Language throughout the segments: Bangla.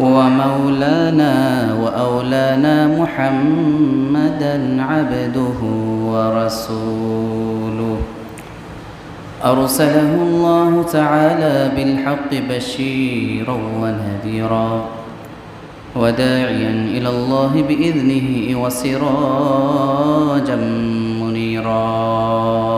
ومولانا وأولانا محمدا عبده ورسوله. أرسله الله تعالى بالحق بشيرا ونذيرا وداعيا إلى الله بإذنه وسراجا منيرا.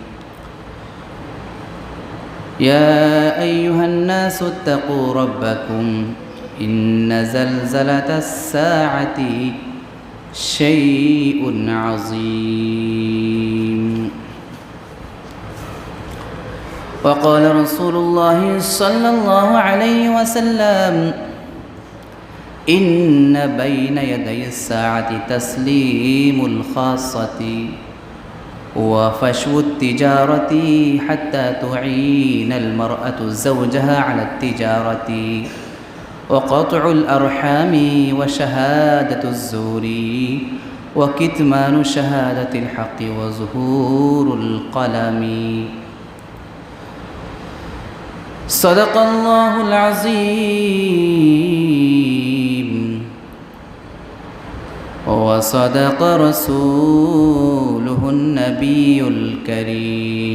يا أيها الناس اتقوا ربكم إن زلزلة الساعة شيء عظيم. وقال رسول الله صلى الله عليه وسلم إن بين يدي الساعة تسليم الخاصة. وفشو التجارة حتى تعين المرأة زوجها على التجارة. وقطع الأرحام وشهادة الزور وكتمان شهادة الحق وظهور القلم. صدق الله العظيم. وصدق رسوله النبي الكريم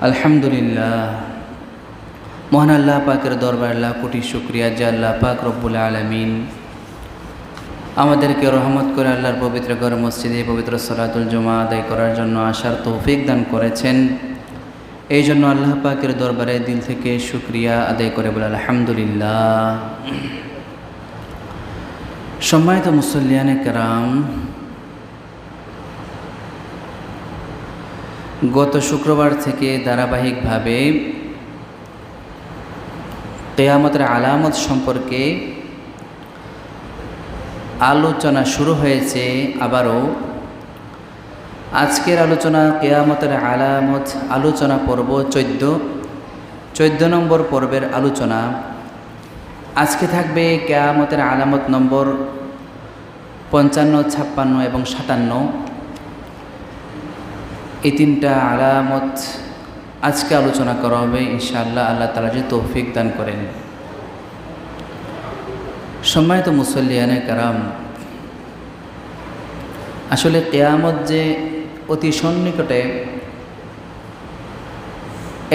الحمد لله মহান আল্লাহ পাকের দরবার আল্লাহ কোটি শুক্রিয়া যে আল্লাহ পাক রব্বুল আলমিন আমাদেরকে রহমত করে আল্লাহর পবিত্র ঘর মসজিদে পবিত্র সলাতুল জমা আদায় করার জন্য আসার তৌফিক দান করেছেন এই জন্য আল্লাহ পাকের দরবারে দিল থেকে শুক্রিয়া আদায় করে বলে আলহামদুলিল্লাহ সম্মানিত মুসল্লিয়ানে কারাম, গত শুক্রবার থেকে ধারাবাহিকভাবে কেয়ামতের আলামত সম্পর্কে আলোচনা শুরু হয়েছে আবারও। আজকের আলোচনা কেয়ামতের আলামত আলোচনা পর্ব চোদ্দ চোদ্দ নম্বর পর্বের আলোচনা। আজকে থাকবে কেয়ামতের আলামত নম্বর পঞ্চান্ন, ছাপ্পান্ন এবং সাতান্ন। এই তিনটা আলামত আজকে আলোচনা করা হবে, ইনশাআল্লাহ আল্লাহ তালা যে তৌফিক দান করেন। সম্মানিত মুসল্লিয়ানে কারাম, আসলে কেয়ামত যে অতি সন্নিকটে,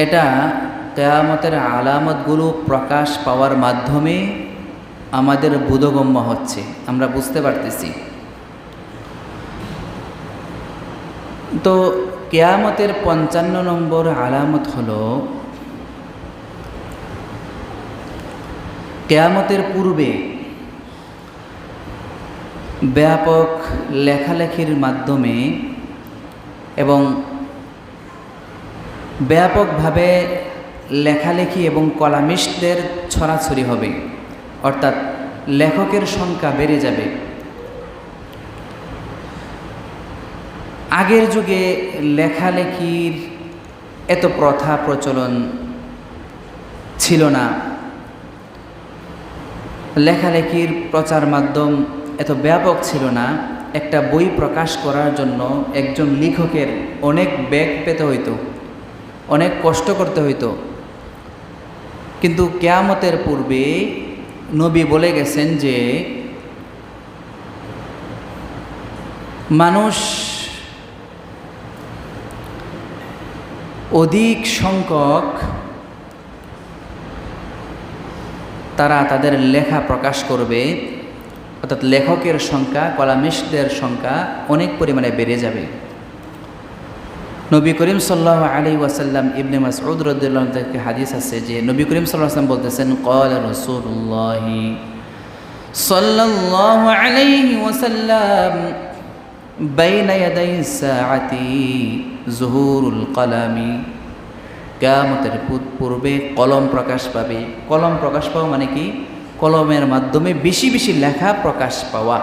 এটা কেয়ামতের আলামতগুলো প্রকাশ পাওয়ার মাধ্যমে আমাদের বোধগম্য হচ্ছে। আমরা বুঝতে পারতেছি। তো কেয়ামতের পঞ্চান্ন নম্বর আলামত হল, কেয়ামতের পূর্বে ব্যাপক লেখালেখির মাধ্যমে এবং ব্যাপকভাবে লেখালেখি এবং কলামিস্টদের ছড়াছড়ি হবে, অর্থাৎ লেখকের সংখ্যা বেড়ে যাবে। আগের যুগে লেখালেখির এত প্রথা প্রচলন ছিল না। লেখালেখির প্রচার মাধ্যম এত ব্যাপক ছিল না। একটা বই প্রকাশ করার জন্য একজন লেখকের অনেক ব্যাগ পেতে হইতো, অনেক কষ্ট করতে হইতো। কিন্তু কেয়ামতের পূর্বে নবী বলে গেছেন যে, মানুষ অধিক সংখ্যক তারা তাদের লেখা প্রকাশ করবে, অর্থাৎ লেখকের সংখ্যা কলামিস্টদের সংখ্যা অনেক পরিমাণে বেড়ে যাবে। নবী করিম সাল্লাহ আলী ওয়াসাল্লাম ইবনে মাসউদ রদুল্লাহ হাদিস আছে যে নবী করিম সাল্লাহ আসলাম বলতেছেন কল রসুল্লাহি সাল্লাল্লাহু আলাইহি ওয়াসাল্লাম, বাইনা ইয়াদাই সাআতি জুহুরুল কলামি, কেয়ামতের পূর্বে কলম প্রকাশ পাবে। কলম প্রকাশ পাওয়া মানে কি? কলমের মাধ্যমে বেশি বেশি লেখা প্রকাশ পাওয়া।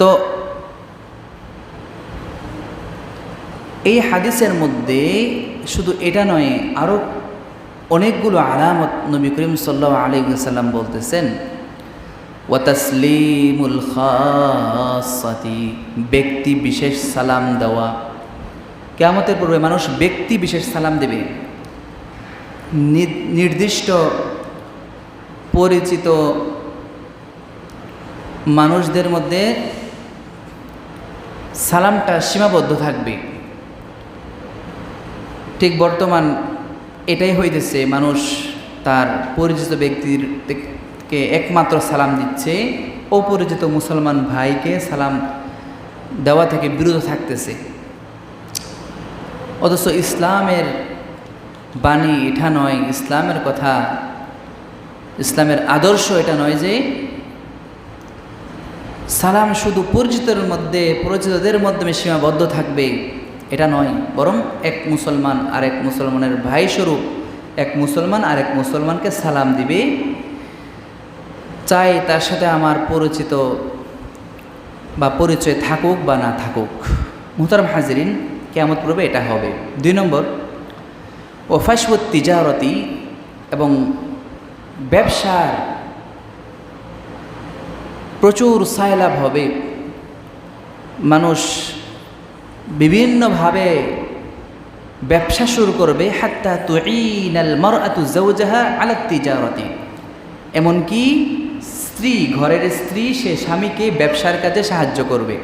তো এই হাদিসের মধ্যে শুধু এটা নয় আরও অনেকগুলো আলামত নবী করিম সাল্লাহ আলী সাল্লাম বলতেছেন ওয়াতাসলিমুল খাসাতি ব্যক্তি বিশেষ সালাম দেওয়া। কেমতের পূর্বে মানুষ ব্যক্তি বিশেষ সালাম দেবে। নির্দিষ্ট পরিচিত মানুষদের মধ্যে সালামটা সীমাবদ্ধ থাকবে। ঠিক বর্তমান এটাই হইতেছে, মানুষ তার পরিচিত ব্যক্তির কে একমাত্র সালাম দিচ্ছে, অপরিচিত মুসলমান ভাইকে সালাম দেওয়া থেকে বিরত থাকতেছে। অথচ ইসলামের বাণী এটা নয়, ইসলামের কথা, ইসলামের আদর্শ এটা নয় যে সালাম শুধু পরিচিতের মধ্যে, পরিচিতদের মাধ্যমে সীমাবদ্ধ থাকবে। এটা নয়, বরং এক মুসলমান আর এক মুসলমানের ভাইস্বরূপ এক মুসলমান আর এক মুসলমানকে সালাম দিবে। চাই তার সাথে আমার পরিচিত বা পরিচয় থাকুক বা না থাকুক। মুহতারম হাজিরিন কেমন পূর্বে এটা হবে। দুই নম্বর ওফাসবত তিজারতি এবং ব্যবসার প্রচুর সায়লাভ হবে। মানুষ বিভিন্নভাবে ব্যবসা শুরু করবে, হাত্তা তুইনাল মর আতু জৌজাহা আলাত্তি তিজারতি। এমনকি স্ত্রী, ঘরের স্ত্রী, সে স্বামীকে ব্যবসার কাজে সাহায্য করবে।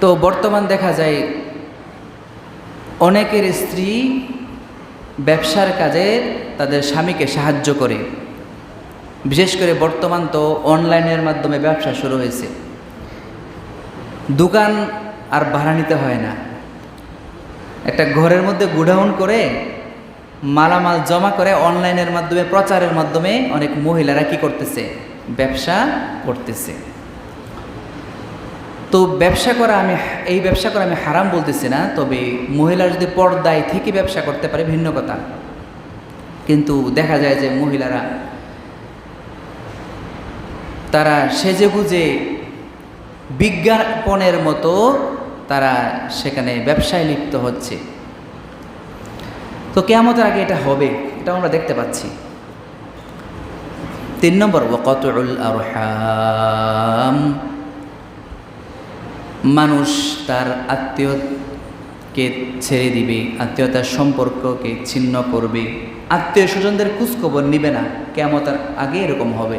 তো বর্তমান দেখা যায়, অনেকের স্ত্রী ব্যবসার কাজে তাদের স্বামীকে সাহায্য করে। বিশেষ করে বর্তমান তো অনলাইনের মাধ্যমে ব্যবসা শুরু হয়েছে। দোকান আর ভাড়া নিতে হয় না। একটা ঘরের মধ্যে গুডাউন করে মালামাল জমা করে অনলাইনের মাধ্যমে, প্রচারের মাধ্যমে অনেক মহিলারা কি করতেছে? ব্যবসা করতেছে। তো ব্যবসা করা আমি, এই ব্যবসা করা আমি হারাম বলতেছি না, তবে মহিলা যদি পর্দায় থেকে ব্যবসা করতে পারে, ভিন্ন কথা। কিন্তু দেখা যায় যে মহিলারা, তারা সেজে বুঝে বিজ্ঞাপনের মতো তারা সেখানে ব্যবসায় লিপ্ত হচ্ছে। তো কেয়ামতের আগে এটা হবে এটা আমরা দেখতে পাচ্ছি। তিন নম্বর ওকতুল আরহাম। মানুষ তার আত্মীয়কে ছেড়ে দিবে, আত্মীয়তার সম্পর্ককে ছিন্ন করবে, আত্মীয় স্বজনদের খোঁজখবর নিবে না। কেমতার আগে এরকম হবে।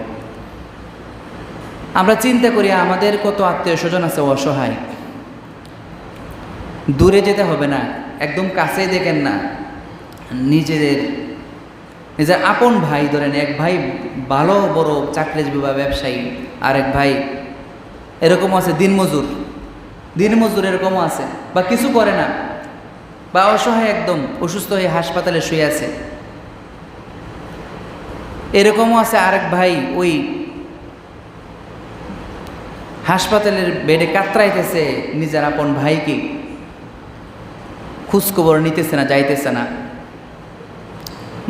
আমরা চিন্তা করি, আমাদের কত আত্মীয় স্বজন আছে অসহায়। দূরে যেতে হবে না, একদম কাছেই দেখেন না। নিজেদের, নিজের আপন ভাই ধরেন, এক ভাই ভালো, বড়, চাকরিজীবী বা ব্যবসায়ী আর এক ভাই এরকমও আছে, দিনমজুর। দিনমজুর এরকমও আছে, বা কিছু করে না। বা অসহায় একদম, অসুস্থ হয়ে হাসপাতালে শুয়ে আছে। এরকমও আছে আরেক ভাই, ওই হাসপাতালের বেডে কাতরাইতেছে নিজের আপন ভাইকে। খোঁজখবর নিতেছে না, যাইতেছে না।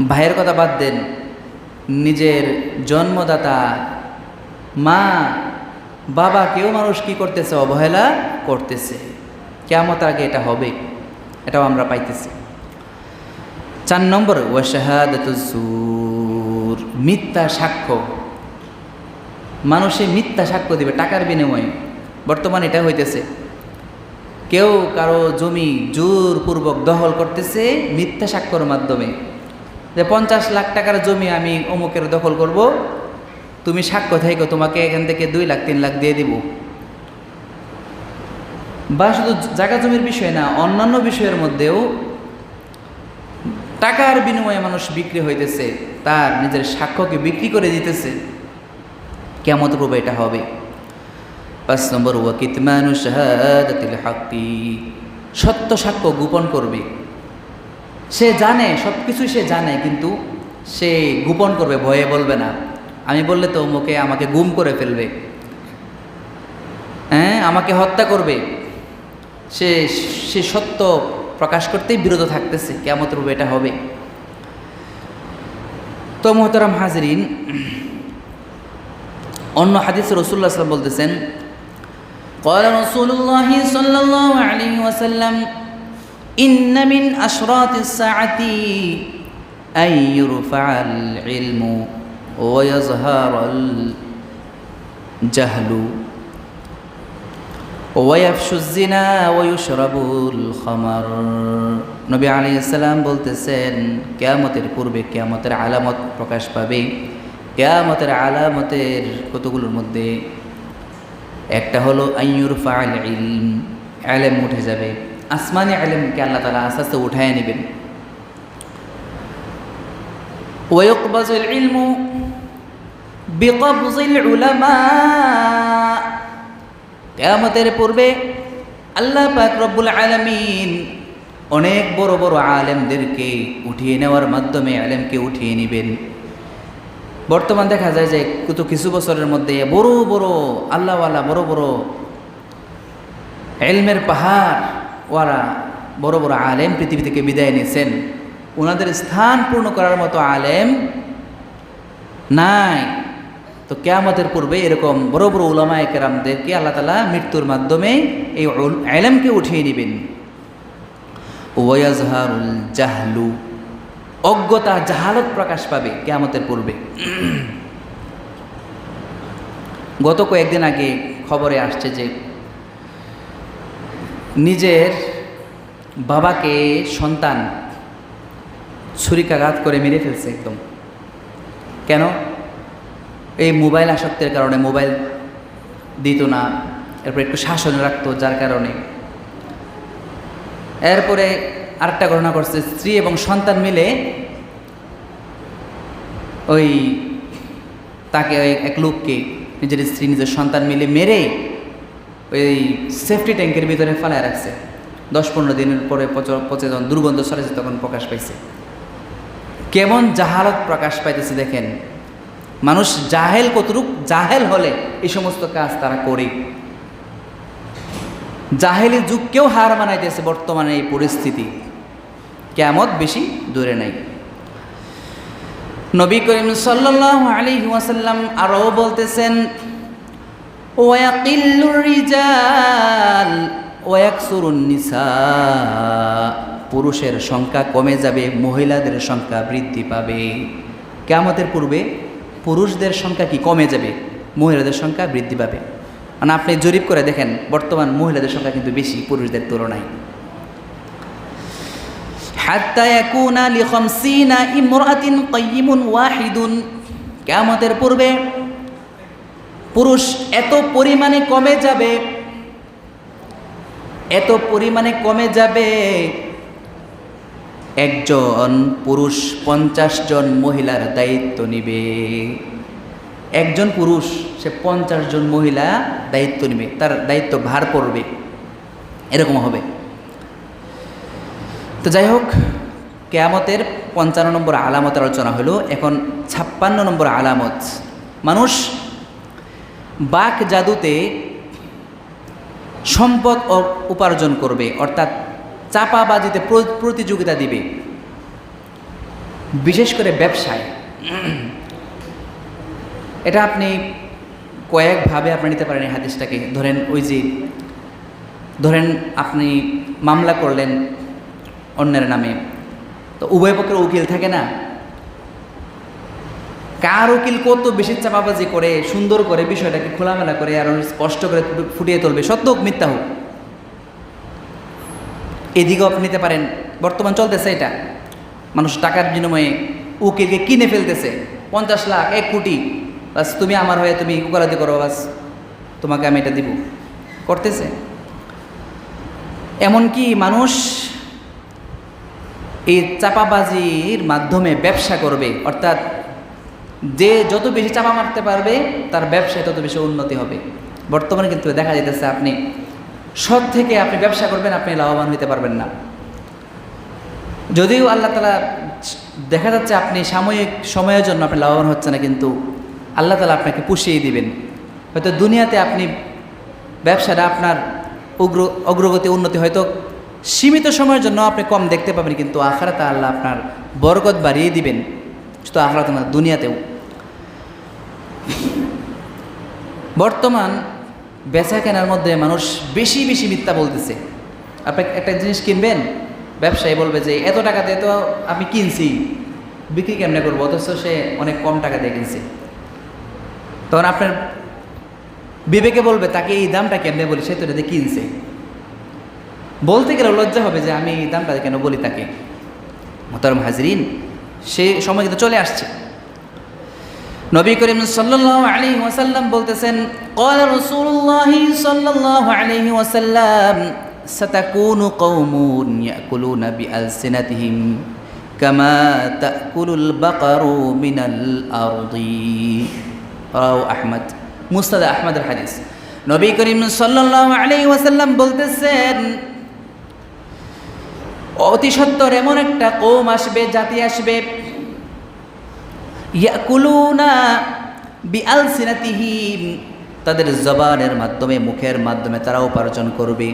ভাইয়ের কথা বাদ দেন, নিজের জন্মদাতা, মা, বাবা কেউ মানুষ কি করতেছে, অবহেলা করতেছে। কেমন আগে এটা হবে, এটাও আমরা পাইতেছি। চার নম্বর ওয়াশাহাদুর মিথ্যা সাক্ষ্য। মানুষে মিথ্যা সাক্ষ্য দিবে, টাকার বিনিময়ে। বর্তমানে এটা হইতেছে। কেউ কারও জমি জোরপূর্বক দখল করতেছে মিথ্যা সাক্ষ্যর মাধ্যমে। যে পঞ্চাশ লাখ টাকার জমি আমি অমুকের দখল করব, তুমি সাক্ষ্য থাইকো, তোমাকে এখান থেকে দুই লাখ, তিন লাখ দিয়ে দিব। বা শুধু জায়গা জমির বিষয় না, অন্যান্য বিষয়ের মধ্যেও টাকার বিনিময়ে মানুষ বিক্রি হইতেছে, তার নিজের সাক্ষ্যকে বিক্রি করে দিতেছে। কেমন রূপে এটা হবে। পাঁচ নম্বর ওয়াকিতমানু শাহাদাতিল হাক্কি সত্য সাক্ষ্য গোপন করবে। সে জানে সব কিছুই সে জানে, কিন্তু সে গোপন করবে, ভয়ে বলবে না। আমি বললে তো মুখে আমাকে গুম করে ফেলবে। হ্যাঁ আমাকে হত্যা করবে। সে সে সত্য প্রকাশ করতেই বিরত থাকতেছে কেমন রূপে এটা হবে। তো মোহতারাম হাজরিন অন্য হাদিস রসুল্লাহ সাল্লাম বলতেছেন قال رسول الله صلى الله عليه وسلم إن من أشراط الساعة أن يرفع العلم ويظهر الجهل ويفشو الزنا ويشرب الخمر নবী আলী ইসলাম বলতেছেন কেয়ামতের পূর্বে কেয়ামতের আলামত প্রকাশ পাবে কেয়ামতের আলামতের কতগুলোর মধ্যে একটা হলো আইয়ুর ফাল ইলম, আলেম উঠে যাবে। আসমানি আলেমকে আল্লাহ তালা আস্তে আস্তে উঠায় নেবেন। ওয়কবাজুল ইলমু বেকবুজিল উলামা। কেয়ামতের পূর্বে আল্লাহ পাক রব্বুল আলমিন অনেক বড় বড় আলেমদেরকে উঠিয়ে নেওয়ার মাধ্যমে আলেমকে উঠিয়ে নেবেন। বর্তমান দেখা যায় যে কত কিছু বছরের মধ্যে বড় বড় আল্লাহওয়ালা, বড় বড় এলমের পাহাড় ওয়ারা বড় বড় আলেম পৃথিবী থেকে বিদায় নিয়েছেন। ওনাদের স্থান পূর্ণ করার মতো আলেম নাই। তো কেয়ামতের পূর্বে এরকম বড় বড় উলামায় কেরামদেরকে আল্লাহ তালা মৃত্যুর মাধ্যমে এই আলেমকে উঠিয়ে নেবেন ওয়াজহারুল জাহলু অজ্ঞতা জাহালত প্রকাশ পাবে কেয়ামতের পূর্বে। গত কয়েকদিন আগে খবরে আসছে যে নিজের বাবাকে সন্তান ছুরিকাঘাত করে মেরে ফেলছে একদম। কেন? এই মোবাইল আসক্তের কারণে, মোবাইল দিত না, এরপর একটু শাসন রাখতো যার কারণে। এরপরে আরেকটা ঘটনা করছে স্ত্রী এবং সন্তান মিলে ওই তাকে ওই এক লোককে, নিজের স্ত্রী, নিজের সন্তান মিলে মেরে ওই সেফটি ট্যাঙ্কের ভিতরে ফেলায় রাখছে। দশ পনেরো দিনের পরে পচ- যখন দুর্গন্ধ সরেছে তখন প্রকাশ পাইছে। কেমন জাহালত প্রকাশ পাইতেছে দেখেন। মানুষ জাহেল কতটুক জাহেল হলে এই সমস্ত কাজ তারা করে। জাহেলি যুগকেও হার মানাইতেছে বর্তমানে এই পরিস্থিতি। কেমত বেশি দূরে নাই। নবী করিম সাল্লাল্লাহু আলাইহি ওয়াসাল্লাম আরও বলতেছেন পুরুষের সংখ্যা কমে যাবে, মহিলাদের সংখ্যা বৃদ্ধি পাবে। কেমতের পূর্বে পুরুষদের সংখ্যা কি কমে যাবে? মহিলাদের সংখ্যা বৃদ্ধি পাবে। মানে আপনি জরিপ করে দেখেন, বর্তমান মহিলাদের সংখ্যা কিন্তু বেশি, পুরুষদের তুলনায়। কিয়ামতের পূর্বে পুরুষ এত পরিমাণে কমে যাবে, এত পরিমাণে কমে যাবে, একজন পুরুষ পঞ্চাশ জন মহিলার দায়িত্ব নিবে। একজন পুরুষ, সে পঞ্চাশ জন মহিলা দায়িত্ব নেবে, তার দায়িত্ব ভার পড়বে। এরকম হবে। তো যাই হোক, কেয়ামতের পঞ্চান্ন নম্বর আলামতের আলোচনা হলো, এখন ছাপ্পান্ন নম্বর আলামত। মানুষ বাক জাদুতে সম্পদ উপার্জন করবে, অর্থাৎ চাপাবাজিতে প্র- প্রতিযোগিতা দিবে। বিশেষ করে ব্যবসায়। এটা আপনি কয়েকভাবে আপনি নিতে পারেন এই হাদিসটাকে। ধরেন ওই যে, ধরেন আপনি মামলা করলেন অন্যের নামে। তো উভয় পক্ষের উকিল থাকে না? কার উকিল কত বেশি চাপাবাজি করে, সুন্দর করে বিষয়টাকে খোলামেলা করে আর স্পষ্ট করে ফুটিয়ে তুলবে? সত্য হোক, মিথ্যা হোক। এদিকেও আপনি নিতে পারেন। বর্তমান চলতেছে এটা। মানুষ টাকার বিনিময়ে উকিলকে কিনে ফেলতেছে। পঞ্চাশ লাখ, এক কোটি। বাস, তুমি আমার হয়ে তুমি উকালাতি করো, বাস। তোমাকে আমি এটা দিব। করতেছে। এমনকি মানুষ এই চাপাবাজির মাধ্যমে ব্যবসা করবে, অর্থাৎ যে যত বেশি চাপা মারতে পারবে, তার ব্যবসায় তত বেশি উন্নতি হবে। বর্তমানে কিন্তু দেখা যেতেছে আপনি সৎ থেকে আপনি ব্যবসা করবেন, আপনি লাভবান হতে পারবেন না। যদিও আল্লাহ তালা দেখা যাচ্ছে আপনি সাময়িক সময়ের জন্য আপনি লাভবান হচ্ছে না, কিন্তু আল্লাহ তালা আপনাকে পুষিয়ে দিবেন। হয়তো দুনিয়াতে আপনি ব্যবসাটা আপনার উগ্র, অগ্রগতি, উন্নতি হয়তো সীমিত সময়ের জন্য আপনি কম দেখতে পাবেন, কিন্তু আখারাতে আল্লাহ আপনার বরকত বাড়িয়ে দিবেন। শুধু আখরাতে না, দুনিয়াতেও। বর্তমান বেচা কেনার মধ্যে মানুষ বেশি বেশি মিথ্যা বলতেছে। আপনি একটা জিনিস কিনবেন, ব্যবসায়ী বলবে যে, এত টাকা দিয়ে তো আমি কিনছি, বিক্রি কেমনে করব? অথচ সে অনেক কম টাকা দিয়ে কিনছে। তখন আপনার বিবেকে বলবে তাকে এই দামটা কেমনে বলি সে তো এটা দিয়ে কিনছে বলতে গেলে লজ্জা হবে যে আমি এই দামটা কেন বলি তাকে মোতারম হাজরিন সে সময় কিন্তু চলে আসছে নবী করিম সাল্লাল্লাহু আলাইহি ওয়াসাল্লাম বলতেছেন قال رسول الله صلى الله عليه وسلم ستكون قوم يأكلون بألسنتهم كما تأكل البقر من الأرض রাও আহমদ, মুস্তাদ আহমদের হাদিস। নবী করিম সাল্লাহ আলী ওয়াসাল্লাম বলতেছেন, অতি সত্তর এমন একটা কোম আসবে, জাতি আসবে তাদের জবানের মাধ্যমে, মুখের মাধ্যমে তারা উপার্জন করবে।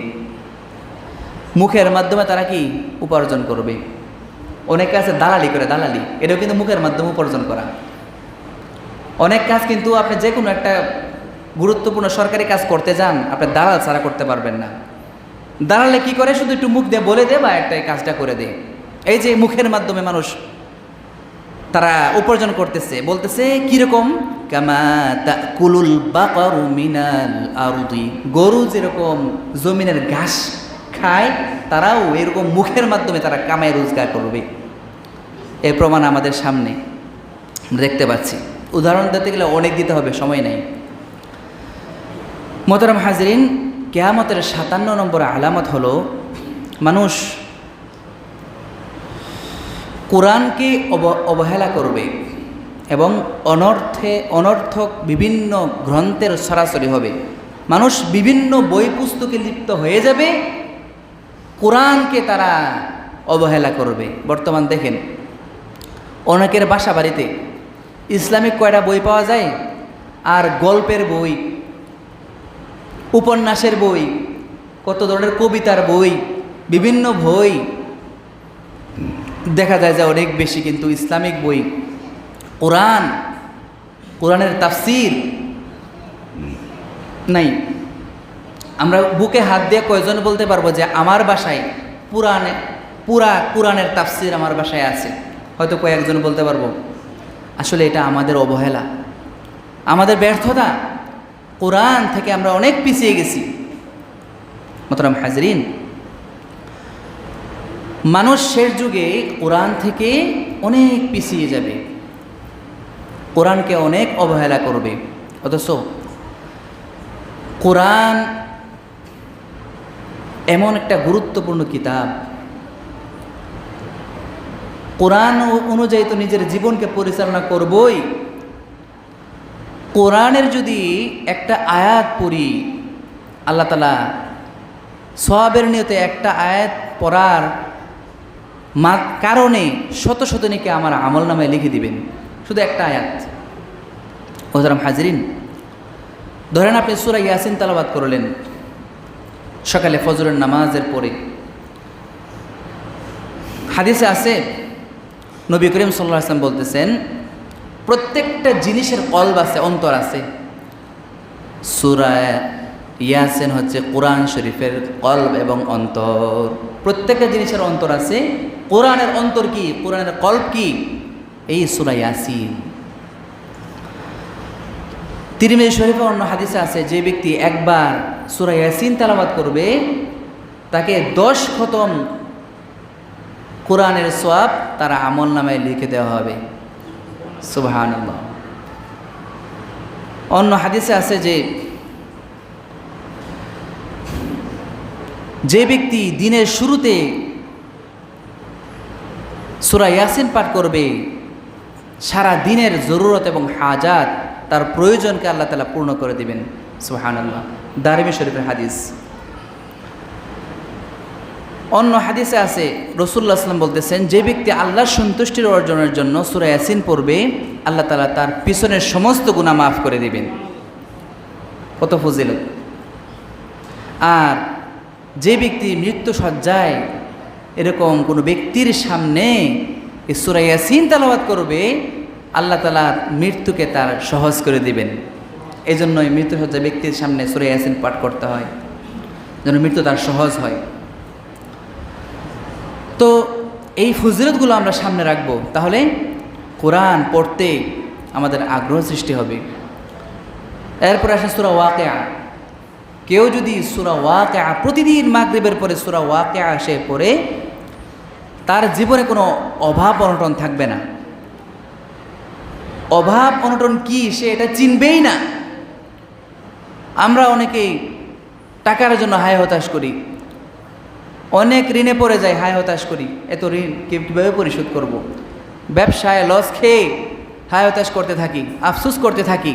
মুখের মাধ্যমে তারা কি উপার্জন করবে? অনেকে আছে দালালি করে, দালালি। এটাও কিন্তু মুখের মাধ্যমে উপার্জন করা। অনেক কাজ কিন্তু আপনি যে কোনো একটা গুরুত্বপূর্ণ সরকারি কাজ করতে যান, আপনি দালাল ছাড়া করতে পারবেন না। দালালে কি করে? শুধু একটু মুখ দিয়ে বলে দে বা একটা কাজটা করে দে। এই যে মুখের মাধ্যমে মানুষ তারা উপার্জন করতেছে, বলতেছে কীরকম কামা কুলুল গরু যেরকম জমিনের ঘাস খায়, তারাও এরকম মুখের মাধ্যমে তারা কামায় রোজগার করবে। এর প্রমাণ আমাদের সামনে। দেখতে পাচ্ছি। উদাহরণ দিতে গেলে অনেক দিতে হবে, সময় নেই। মোহতারাম হাজরিন, কেয়ামতের সাতান্ন নম্বর আলামত হল, মানুষ কোরআনকে অব- অবহেলা করবে এবং অনর্থে, অনর্থক বিভিন্ন গ্রন্থের সরাসরি হবে। মানুষ বিভিন্ন বই পুস্তকে লিপ্ত হয়ে যাবে, কোরআনকে তারা অবহেলা করবে। বর্তমান দেখেন, অনেকের বাসা বাড়িতে ইসলামিক কয়টা বই পাওয়া যায়? আর গল্পের বই, উপন্যাসের বই, কত ধরনের কবিতার বই, বিভিন্ন বই দেখা যায় যে অনেক বেশি কিন্তু ইসলামিক বই। কোরআন, কোরআনের তাফসির, নাই। আমরা বুকে হাত দিয়ে কয়জন বলতে পারব যে আমার বাসায় পুরাণে, পুরা কোরআনের তাফসির আমার বাসায় আছে? হয়তো কয়েকজন বলতে পারব। আসলে এটা আমাদের অবহেলা। আমাদের ব্যর্থতা। কোরআন থেকে আমরা অনেক পিছিয়ে গেছি। মতরাম হাজরিন, মানুষ শেষ যুগে কোরআন থেকে অনেক পিছিয়ে যাবে। কোরআনকে অনেক অবহেলা করবে। অথচ কোরআন এমন একটা গুরুত্বপূর্ণ কিতাব কোরআন অনুযায়ী তো নিজের জীবনকে পরিচালনা করবই। কোরআনের যদি একটা আয়াত পড়ি, আল্লাহ তালা সবের নিয়তে একটা আয়াত পড়ার কারণে শত শত নাকি আমার আমল নামায় লিখে দিবেন। শুধু একটা আয়াত। ওহরাম হাজরিন, ধরেন আপনি সুরা ইয়াসিন তালাবাদ করলেন, সকালে ফজরের নামাজের পরে। হাদিসে আছে নবী করিম সাল্লাহ আসলাম বলতেছেন, প্রত্যেকটা জিনিসের কলব আছে, অন্তর আছে। সুরা ইয়াসেন হচ্ছে কোরআন শরীফের কলব এবং অন্তর। প্রত্যেকটা জিনিসের অন্তর আছে। কোরআনের অন্তর কি? কোরআনের কল্প কি? এই সুরা ইয়াসিন। তিরিমিজি শরীফে অন্য হাদিসে আছে, যে ব্যক্তি একবার সুরা ইয়াসিন তালাবাদ করবে, তাকে দশ খতম কোরআনের সোয়াব তার আমল নামায় লিখে দেওয়া হবে। সুবহান অন্য হাদিসে আছে যে যে ব্যক্তি দিনের শুরুতে সুরা ইয়াসিন পাঠ করবে, সারা দিনের জরুরত এবং হাজাত তার প্রয়োজনকে আল্লাহ তালা পূর্ণ করে দিবেন। সুহান আল্লাহ দারিমি শরীফের হাদিস। অন্য হাদিসে আছে রসুল্লাহ আসলাম বলতেছেন, যে ব্যক্তি আল্লাহর সন্তুষ্টির অর্জনের জন্য সুরা ইয়াসিন পড়বে, আল্লাহ তালা তার পিছনের সমস্ত গুণা মাফ করে দিবেন। কত ফজিলত। আর যে ব্যক্তি মৃত্যু সজ্জায় এরকম কোনো ব্যক্তির সামনে সুরা ইয়াসিন তালাবাদ করবে, আল্লাহ তালার মৃত্যুকে তার সহজ করে দেবেন। এই জন্যই মৃত্যু সজ্জা ব্যক্তির সামনে সুরা ইয়াসিন পাঠ করতে হয়, যেন মৃত্যু তার সহজ হয় তো এই ফজিলতগুলো আমরা সামনে রাখব। তাহলে কোরআন পড়তে আমাদের আগ্রহ সৃষ্টি হবে। এরপরে আসে সুরা ওয়াকেয়া। কেউ যদি সুরা ওয়াকেয়া প্রতিদিন মাগরিবের পরে সুরা ওয়াকেয়া আসে পড়ে, তার জীবনে কোনো অভাব অনটন থাকবে না। অভাব অনটন কি সে এটা চিনবেই না। আমরা অনেকেই টাকার জন্য হায় হতাশ করি। অনেক ঋণে পড়ে যায়, হায় হতাশ করি, এত ঋণ কীভাবে পরিশোধ করব। ব্যবসায় লস খেয়ে হায় হতাশ করতে থাকি, আফসুস করতে থাকি।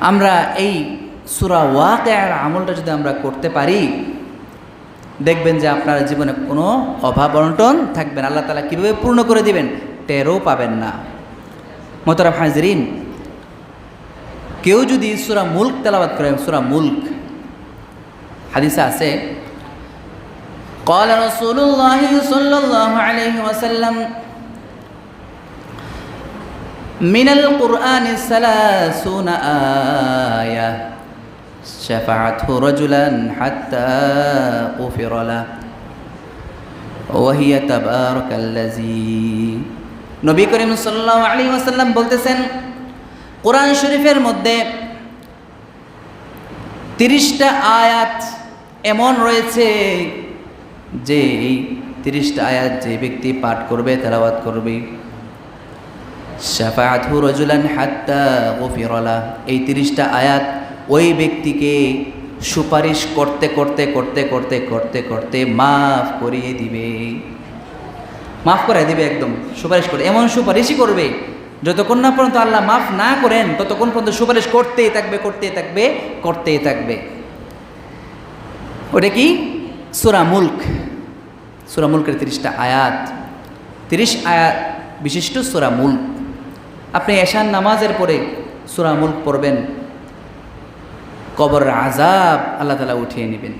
আমরা এই সুরা ওয়াকেয়ার আমলটা যদি আমরা করতে পারি, দেখবেন যে আপনার জীবনে কোনো অভাব অনটন থাকবেন আল্লাহ তালা কীভাবে পূর্ণ করে দিবেন? টেরও পাবেন না। মোতারাফ হাজরিন, কেউ যদি সুরা মুল্ক তেলাবাদ করে সুরা মুল্ক হাদিসে আছে قال رسول الله صلى الله عليه وسلم من القرآن ثلاثون آية شفعته رجلا حتى غفر له وهي تبارك الذي নবী করিম সাল্লাল্লাহু আলাইহি ওয়াসাল্লাম বলতেছেন কোরআন শরীফের মধ্যে তিরিশটা আয়াত এমন রয়েছে যে এই তিরিশটা আয়াত যে ব্যক্তি পাঠ করবে, তেলাওয়াত করবে। রাজুলান হাত্তা এই তিরিশটা আয়াত ওই ব্যক্তিকে সুপারিশ করতে করতে করতে করতে করতে করতে মাফ করিয়ে দিবে। মাফ করে দিবে একদম, সুপারিশ করে। এমন সুপারিশই করবে, যতক্ষণ না পর্যন্ত আল্লাহ মাফ না করেন, ততক্ষণ পর্যন্ত সুপারিশ করতেই থাকবে করতেই থাকবে করতেই থাকবে। ওটা কি? সুরা মুল্ক। সুরা মুল্কের তিরিশটা আয়াত। তিরিশ আয়াত বিশিষ্ট সুরা মুল্ক। আপনি এশান নামাজের পরে সুরা মুল্ক পড়বেন। কবরের আজাব আল্লাহ তালা উঠিয়ে নেবেন।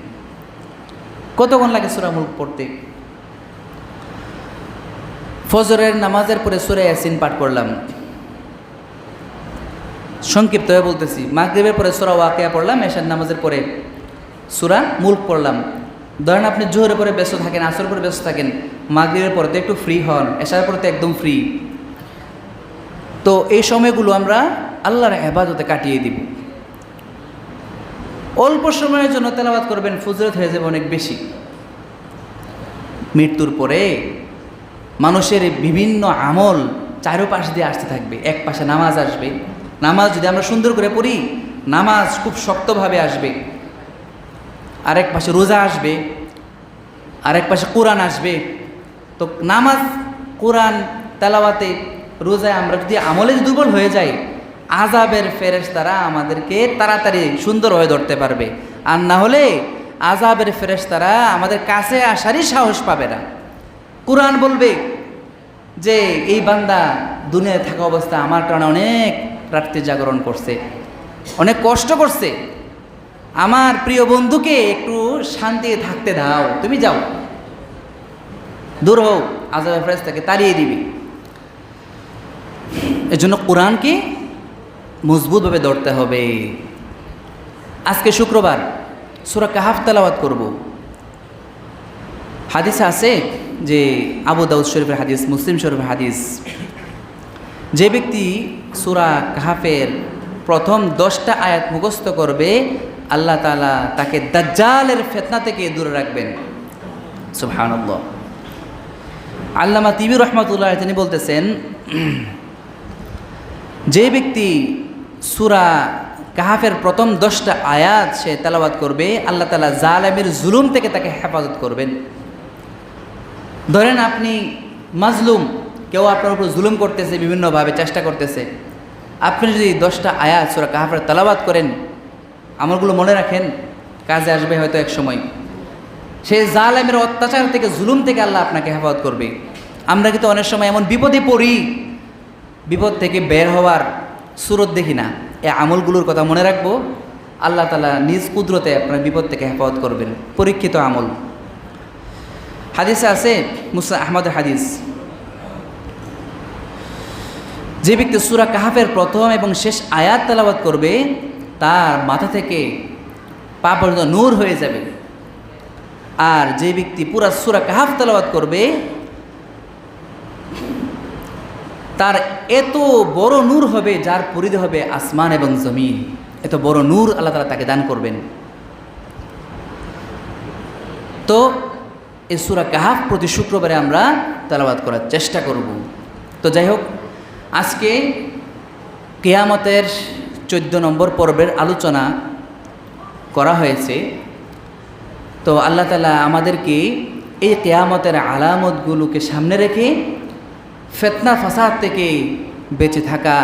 কতক্ষণ লাগে সুরা মুল্ক পড়তে? ফজরের নামাজের পরে সুরে ইয়াসিন পাঠ করলাম। সংক্ষিপ্তভাবে বলতেছি, মাগরিবের পরে সুরা ওয়াকিয়া পড়লাম, এশার নামাজের পরে সুরা মুল্ক পড়লাম। ধরেন আপনি জোহরের পরে ব্যস্ত থাকেন আসর পরে ব্যস্ত থাকেন, মাগরিবের পরে তো একটু ফ্রি হন এসার পরে তো একদম ফ্রি তো এই সময়গুলো আমরা আল্লাহর হেফাজতে কাটিয়ে দিব। অল্প সময়ের জন্য তেলাবাদ করবেন, ফুজরত হয়ে যাবে অনেক বেশি। মৃত্যুর পরে মানুষের বিভিন্ন আমল চারোপাশ দিয়ে আসতে থাকবে, এক পাশে নামাজ আসবে। নামাজ যদি আমরা সুন্দর করে পড়ি, নামাজ খুব শক্তভাবে আসবে। আরেক পাশে রোজা আসবে, আরেক পাশে কোরআন আসবে। তো নামাজ, কোরআন, তেলাওয়াতে রোজায় আমরা যদি আমলে দুর্বল হয়ে যাই আজাবের ফেরেশ তারা আমাদেরকে তাড়াতাড়ি সুন্দর হয়ে ধরতে পারবে। আর না হলে আজাবের ফেরেশ তারা আমাদের কাছে আসারই সাহস পাবে না। কোরআন বলবে যে, এই বান্দা দুনিয়ায় থাকা অবস্থা আমার কারণে অনেক রাত্রি জাগরণ করছে, অনেক কষ্ট করছে আমার প্রিয় বন্ধুকে একটু শান্তি থাকতে দাও। তুমি যাও। দূর হোক আজাবের ফেরেস তাকে তাড়িয়ে দিবি। এর জন্য কোরআনকে মজবুতভাবে ধরতে হবে। আজকে শুক্রবার, সুরা কাহাফ তেলাওয়াত করব। হাদিস আছে যে আবু দাউদ শরীফের হাদিস, মুসলিম শরীফের হাদিস। যে ব্যক্তি সুরা কাহাফের প্রথম দশটা আয়াত মুখস্থ করবে আল্লাহ তালা তাকে দাজ্জালের ফেতনা থেকে দূরে রাখবেন। সুবহানাল্লাহ। আল্লামা তিবি রহমতুল্লাহ তিনি বলতেছেন, যে ব্যক্তি সুরা কাহাফের প্রথম দশটা আয়াত সে তেলাবাদ করবে, আল্লাহ তালা জালেমের জুলুম থেকে তাকে হেফাজত করবেন। ধরেন আপনি মাজলুম, কেউ আপনার উপর জুলুম করতেছে, বিভিন্নভাবে চেষ্টা করতেছে। আপনি যদি দশটা আয়াত সুরা কাহাফের তালাবাদ করেন আমলগুলো মনে রাখেন, কাজে আসবে হয়তো এক সময়। সেই জালেমের অত্যাচার থেকে, জুলুম থেকে আল্লাহ আপনাকে হেফাজত করবে। আমরা কিন্তু অনেক সময় এমন বিপদে পড়ি, বিপদ থেকে বের হওয়ার সুরত দেখি না। এই আমলগুলোর কথা মনে রাখব, আল্লাহ তালা নিজ কুদরতে আপনার বিপদ থেকে হেফাজত করবেন। পরীক্ষিত আমল। হাদিসে আছে, মুসা আহমদের হাদিস। যে ব্যক্তি সুরা কাহাফের প্রথম এবং শেষ আয়াত তেলাবাদ করবে তার মাথা থেকে পা পর্যন্ত নূর হয়ে যাবে। আর যে ব্যক্তি পুরা সুরা কাহাফ তেলাবাদ করবে, তার এত বড় নূর হবে যার পরিধি হবে আসমান এবং জমিন। এত বড় নূর আল্লাহ তালা তাকে দান করবেন। তো এই সুরা কাহাফ প্রতি শুক্রবারে আমরা তেলাবাদ করার চেষ্টা করব। তো যাই হোক, আজকে কেয়ামতের চোদ্দ নম্বর পর্বের আলোচনা করা হয়েছে। তো আল্লাহ তালা আমাদেরকে এই কেয়ামতের আলামতগুলোকে সামনে রেখে ফেতনা ফাসাদ থেকে বেঁচে থাকা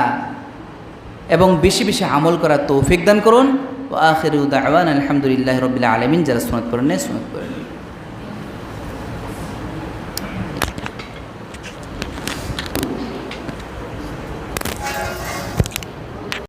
এবং বেশি বেশি আমল করার তৌফিক দান করুন। ও আখির উদ্দাওয়ান আলহামদুলিল্লাহ রবিল্লা আলমিন। যারা সুনত করেন সুনত করেন